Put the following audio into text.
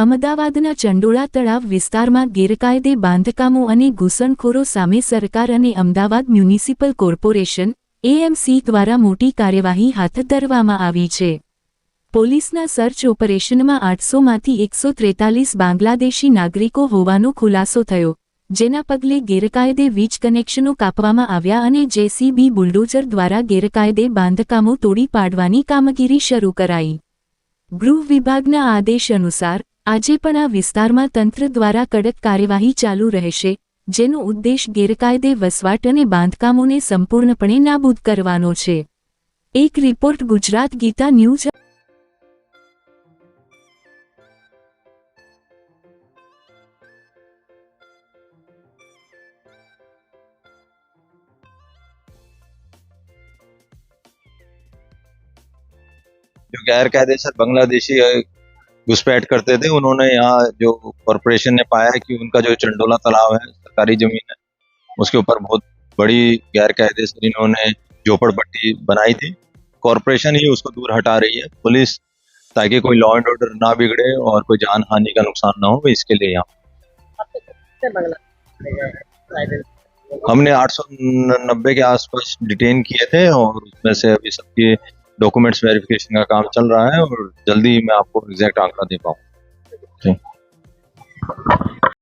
અમદાવાદના ચંડોળા તળાવ વિસ્તારમાં ગેરકાયદે બાંધકામો અને ઘૂસણખોરો સામે સરકાર અને અમદાવાદ મ્યુનિસિપલ કોર્પોરેશન, એએમસી દ્વારા મોટી કાર્યવાહી હાથ ધરવામાં આવી છે. પોલીસના સર્ચ ઓપરેશનમાં આઠસોમાંથી એકસો ત્રેતાલીસ બાંગ્લાદેશી નાગરિકો હોવાનો ખુલાસો થયો, જેના પગલે ગેરકાયદે વીજ કનેક્શનો કાપવામાં આવ્યા અને જેસીબી બુલડોઝર દ્વારા ગેરકાયદે બાંધકામો તોડી પાડવાની કામગીરી શરૂ કરાઈ. ગૃહ વિભાગના આદેશ અનુસાર આજે પણ આ વિસ્તારમાં તંત્ર દ્વારા કડક કાર્યવાહી ચાલુ રહેશે, જેનો ઉદ્દેશ ગેરકાયદે વસવાટ અને બાંધકામોને સંપૂર્ણપણે નાબૂદ કરવાનો છે. એક રિપોર્ટ ગુજરાત ગીતા ન્યૂઝ. ગેરકાયદેસર બાંગ્લાદેશી घुसपैठ करते थे। उन्होंने यहाँ जो कॉरपोरेशन ने पाया है कि उनका जो चंडोला तालाब है, सरकारी ज़मीन है, उसके ऊपर बहुत बड़ी गैर कायदेसर इन्होंने झोपड़पट्टी बनाई थी। कॉरपोरेशन ही उसको दूर हटा रही है। पुलिस, ताकि कोई लॉ एंड ऑर्डर ना बिगड़े और कोई जान हानि का नुकसान ना हो इसके लिए यहाँ। हमने आठ सौ नब्बे के आसपास डिटेन किए थे और उसमें से अभी सबके डॉक्यूमेंट्स वेरिफिकेशन का काम चल रहा है और जल्दी ही मैं आपको एग्जैक्ट आंकड़ा दे पाऊँ